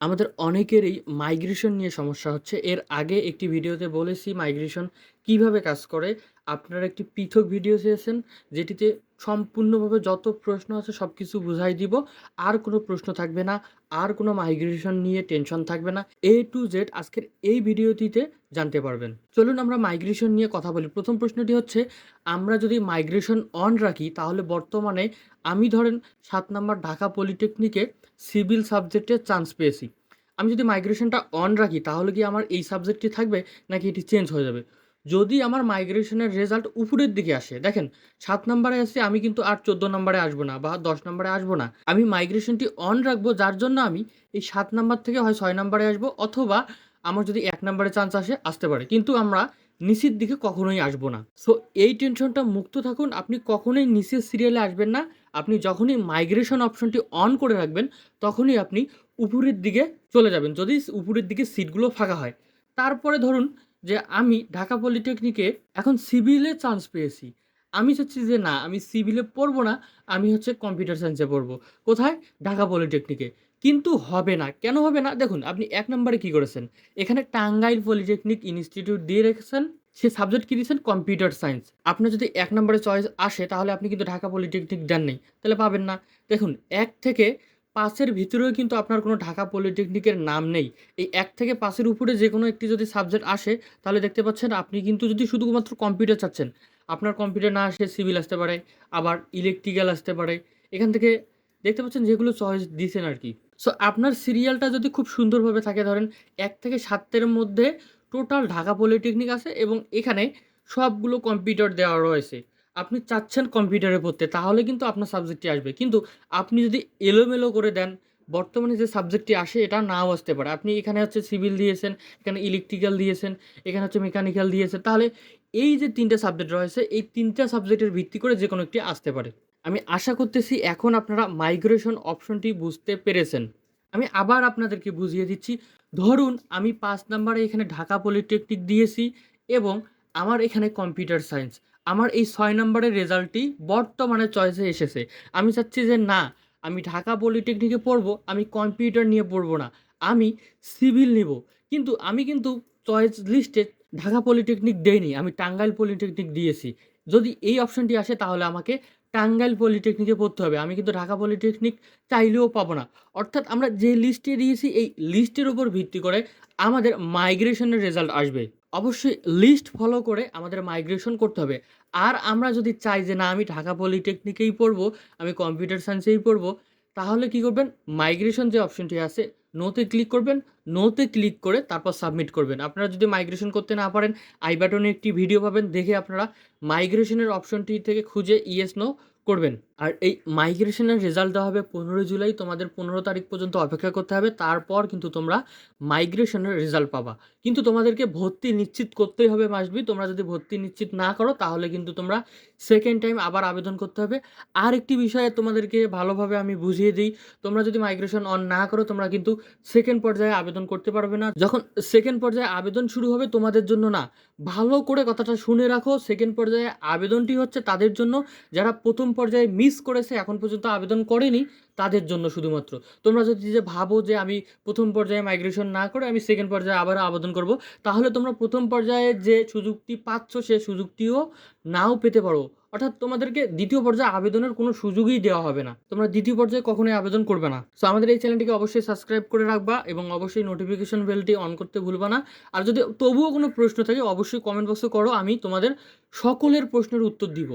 আমাদের অনেকেরই মাইগ্রেশন নিয়ে সমস্যা হচ্ছে। এর আগে একটি ভিডিওতে বলেছি মাইগ্রেশন কীভাবে কাজ করে। আপনারা একটি পৃথক ভিডিও চেয়েছেন, যেটিতে সম্পূর্ণভাবে যত প্রশ্ন আছে সব কিছু বুঝাই দিব। আর কোনো প্রশ্ন থাকবে না। আর কোনো মাইগ্রেশন নিয়ে টেনশন থাকবে না। এ টু জেড আজকের এই ভিডিওটিতে জানতে পারবেন। চলুন আমরা মাইগ্রেশন নিয়ে কথা বলি। প্রথম প্রশ্নটি হচ্ছে, আমরা যদি মাইগ্রেশন অন রাখি তাহলে বর্তমানে আমি ধরেন সাত নম্বর ঢাকা পলিটেকনিকে সিভিল সাবজেক্টে চান্স পেয়েছি। আমি যদি মাইগ্রেশনটা অন রাখি তাহলে কি আমার এই সাবজেক্টটি থাকবে নাকি এটি চেঞ্জ হয়ে যাবে? যদি আমার মাইগ্রেশনের রেজাল্ট উপরের দিকে আসে, দেখেন সাত নাম্বারে আছি আমি কিন্তু আর ১৪ নাম্বারে আসব না বা ১০ নাম্বারে আসব না। আমি মাইগ্রেশনটি অন রাখব যার জন্য আমি এই সাত নাম্বার থেকে হয় ছয় নাম্বারে আসব অথবা আমার যদি এক নাম্বারে চান্স আসে, আসতে পারে। কিন্তু আমরা নিচের দিকে কখনোই আসব না। সো এই টেনশনটা মুক্ত থাকুন। আপনি কখনোই নিচের সিরিয়ালে আসবেন না। আপনি যখনই মাইগ্রেশন অপশনটি অন করে রাখবেন, তখনই আপনি উপরের দিকে চলে যাবেন। যদি উপরের দিকে সিটগুলো ফাঁকা হয়। তারপরে ধরুন যে আমি ঢাকা পলিটেকনিকে এখন সিভিলে চান্স পেয়েছি। আমি চাচ্ছি যে না, আমি সিভিলে পড়ব না। আমি হচ্ছে কম্পিউটার সায়েন্সে পড়ব। কোথায়? ঢাকা পলিটেকনিকে। কিন্তু হবে না। কেন হবে না? দেখুন, আপনি এক নাম্বারে কি করেছেন? এখানে টাঙ্গাইল পলিটেকনিক ইনস্টিটিউট দিয়ে রেখেছেন। সে সাবজেক্ট কি দিয়েছেন? Computer science. আপনার যদি এক নাম্বারে চয়েস আসে, তাহলে আপনি কিন্তু ঢাকা পলিটেকনিক দেন নাই। তাহলে পাবেন না। দেখুন, এক থেকে ৫ এর ভিতরেও কিন্তু আপনার কোনো ঢাকা পলিটেকনিকের নাম নেই। এই এক থেকে ৫ উপরে যে কোনো একটি যদি সাবজেক্ট আসে তাহলে দেখতে পাচ্ছেন আপনি কিন্তু যদি শুধুমাত্র কম্পিউটার চাচ্ছেন, আপনার কম্পিউটার না আসে সিভিল আসতে পারে, আবার ইলেকট্রিক্যাল আসতে পারে। এখান থেকে দেখতে পাচ্ছেন যেগুলো চয়েস দিয়েছেন আর কি সো আপনার সিরিয়ালটা যদি খুব সুন্দরভাবে থাকে ধরেন এক থেকে সাতের মধ্যে টোটাল ঢাকা পলিটেকনিক আছে এবং এখানে সবগুলো কম্পিউটার দেওয়া রয়েছে। আপনি চাচ্ছেন কম্পিউটারে পড়তে তাহলে কিন্তু আপনার সাবজেক্টটি আসবে। কিন্তু আপনি যদি এলোমেলো করে দেন, বর্তমানে যে সাবজেক্টটি আসে এটা নাও আসতে পারে। আপনি এখানে হচ্ছে সিভিল দিয়েছেন, এখানে ইলেকট্রিক্যাল দিয়েছেন, এখানে হচ্ছে মেকানিক্যাল দিয়েছেন। তাহলে এই যে ৩ টা সাবজেক্ট রয়েছে, এই ৩ টা সাবজেক্টের ভিত্তি করে যে কোনো একটি আসতে পারে। আমি আশা করতেছি এখন আপনারা মাইগ্রেশন অপশনটি বুঝতে পেরেছেন। আমি আবার আপনাদেরকে বুঝিয়ে দিচ্ছি। ধরুন আমি পাঁচ নাম্বারে এখানে ঢাকা পলিটেকনিক দিয়েছি এবং আমার এখানে কম্পিউটার সায়েন্স। আমার এই ছয় নম্বরের রেজাল্টটি বর্তমানে চয়েসে এসেছে। আমি চাচ্ছি যে না, আমি ঢাকা পলিটেকনিকে পড়ব, আমি কম্পিউটার নিয়ে পড়ব না। আমি সিভিল নিবো। কিন্তু আমি কিন্তু চয়েস লিস্টে ঢাকা পলিটেকনিক দেইনি। আমি টাঙ্গাইল পলিটেকনিক দিয়েছি। যদি এই অপশনটি আসে তাহলে আমাকে টাঙ্গাইল পলিটেকনিকে পড়তে হবে। আমি কিন্তু ঢাকা পলিটেকনিক চাইলেও পাবো না। অর্থাৎ আমরা যে লিস্টে দিয়েছি এই লিস্টের উপর ভিত্তি করে আমাদের মাইগ্রেশনের রেজাল্ট আসবে। অবশ্যই লিস্ট ফলো করে আমাদের মাইগ্রেশন করতে হবে। আর আমরা যদি চাই যে না আমি ঢাকা পলিটেকনিকেই পড়ব, আমি কম্পিউটার সায়েন্সেই পড়ব, তাহলে কি করবেন? মাইগ্রেশন যে অপশনটি আছে নো তে ক্লিক করবেন। নো তে ক্লিক করে তারপর সাবমিট করবেন। আপনারা যদি মাইগ্রেশন করতে না পারেন, আই বাটনে একটি ভিডিও পাবেন দেখে আপনারা মাইগ্রেশনের অপশনটি থেকে খুঁজে ইয়েস নো করবেন। আর এই মাইগ্রেশনের রেজাল্ট দেওয়া হবে ১৫ জুলাই। তোমাদের ১৫ তারিখ পর্যন্ত অপেক্ষা করতে হবে। তারপর কিন্তু তোমরা মাইগ্রেশনের রেজাল্ট পাবা। কিন্তু তোমাদেরকে ভর্তি নিশ্চিত করতেই হবে মাস্ট বি। তোমরা যদি ভর্তি নিশ্চিত না করো, তাহলে কিন্তু তোমরা সেকেন্ড টাইম আবার আবেদন করতে হবে। আরেকটি বিষয়ে তোমাদেরকে ভালোভাবে আমি বুঝিয়ে দিই। তোমরা যদি মাইগ্রেশন অন না করো, তোমরা কিন্তু সেকেন্ড পর্যায়ে আবেদন করতে পারবে না। যখন সেকেন্ড পর্যায়ে আবেদন শুরু হবে তোমাদের জন্য না। ভালো করে কথাটা শুনে রাখো। সেকেন্ড পর্যায়ে আবেদনটি হচ্ছে তাদের জন্য যারা ১ম পর্যায়ে মিস করেছে এখন পর্যন্ত আবেদন করেনি তাদের জন্য শুধুমাত্র। তোমরা যদি যে ভাবো যে আমি প্রথম পর্যায়ে মাইগ্রেশন না করে আমি সেকেন্ড পর্যায়ে আবারও আবেদন করব, তাহলে তোমরা প্রথম পর্যায়ে যে সুযোগটি পাচ্ছ সে সুযোগটিও নাও পেতে পারো। অর্থাৎ তোমাদেরকে দ্বিতীয় পর্যায়ে আবেদনের কোনো সুযোগই দেওয়া হবে না। তোমরা দ্বিতীয় পর্যায়ে কখনোই আবেদন করবে না। সো আমাদের এই চ্যানেলটিকে অবশ্যই সাবস্ক্রাইব করে রাখবা এবং অবশ্যই নোটিফিকেশন বেলটি অন করতে ভুলবা না। আর যদি তবুও কোনো প্রশ্ন থাকে অবশ্যই কমেন্ট বক্সে করো। আমি তোমাদের সকলের প্রশ্নের উত্তর দিব।